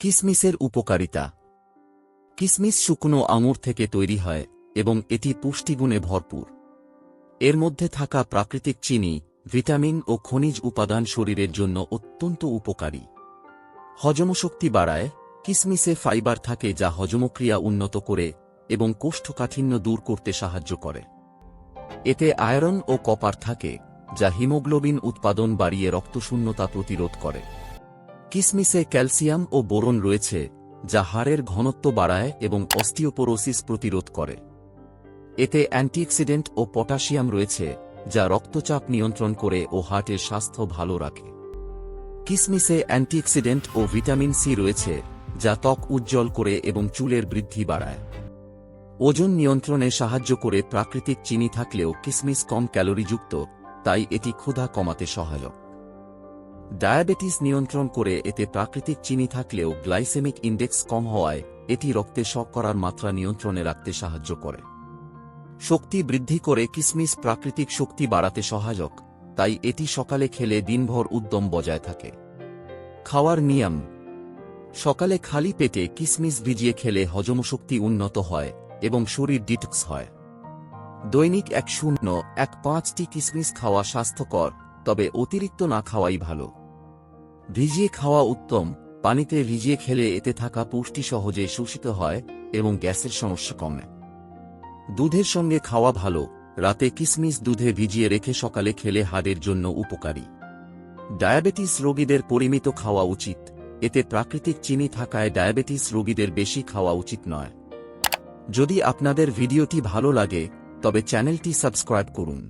কিসমিসের উপকারিতা। কিসমিস শুকনো আঙুর থেকে তৈরি হয় এবং এটি পুষ্টিগুণে ভরপুর। এর মধ্যে থাকা প্রাকৃতিক চিনি, ভিটামিন ও খনিজ উপাদান শরীরের জন্য অত্যন্ত উপকারী। হজমশক্তি বাড়ায়, কিসমিসে ফাইবার থাকে যা হজমক্রিয়া উন্নত করে এবং কোষ্ঠকাঠিন্য দূর করতে সাহায্য করে। এতে আয়রন ও কপার থাকে, যা হিমোগ্লোবিন উৎপাদন বাড়িয়ে রক্তশূন্যতা প্রতিরোধ করে। কিসমিসে ক্যালসিয়াম ও বোরন রয়েছে, যা হাড়ের ঘনত্ব বাড়ায় এবং অস্টিওপোরোসিস প্রতিরোধ করে। এতে অ্যান্টিঅক্সিডেন্ট ও পটাশিয়াম রয়েছে, যা রক্তচাপ নিয়ন্ত্রণ করে ও হার্টের স্বাস্থ্য ভালো রাখে। কিসমিসে অ্যান্টিঅক্সিডেন্ট ও ভিটামিন সি রয়েছে, যা ত্বক উজ্জ্বল করে এবং চুলের বৃদ্ধি বাড়ায়। ওজন নিয়ন্ত্রণে সাহায্য করে প্রাকৃতিক চিনি থাকলেও কিসমিস কম ক্যালোরিযুক্ত, তাই এটি ক্ষুধা কমাতে সহায়ক। ডায়াবেটিস নিয়ন্ত্রণ করে এতে প্রাকৃতিক চিনি থাকলেও গ্লাইসেমিক ইন্ডেক্স কম হওয়ায় এটি রক্তে শর্করার মাত্রা নিয়ন্ত্রণে রাখতে সাহায্য করে। শক্তি বৃদ্ধি করে কিসমিস প্রাকৃতিক শক্তি বাড়াতে সহায়ক, তাই এটি সকালে খেলে দিনভর উদ্যম বজায় থাকে। খাওয়ার নিয়ম। সকালে খালি পেটে কিসমিস ভিজিয়ে খেলে হজমশক্তি উন্নত হয় এবং শরীর ডিটক্স হয়। দৈনিক এক শূন্য এক পাঁচটি কিসমিস খাওয়া স্বাস্থ্যকর, তবে অতিরিক্ত না খাওয়াই ভালো। ভিজিয়ে খাওয়া উত্তম। পানিতে ভিজিয়ে খেলে এতে থাকা পুষ্টি সহজে শোষিত হয় এবং গ্যাসের সমস্যা কমে। দুধের সঙ্গে খাওয়া ভালো। রাতে কিসমিস দুধে ভিজিয়ে রেখে সকালে খেলে হাড়ের জন্য উপকারী। ডায়াবেটিস রোগীদের পরিমিত খাওয়া উচিত। এতে প্রাকৃতিক চিনি থাকায় ডায়াবেটিস রোগীদের বেশি খাওয়া উচিত নয়। যদি আপনাদের ভিডিওটি ভালো লাগে, তবে চ্যানেলটি সাবস্ক্রাইব করুন।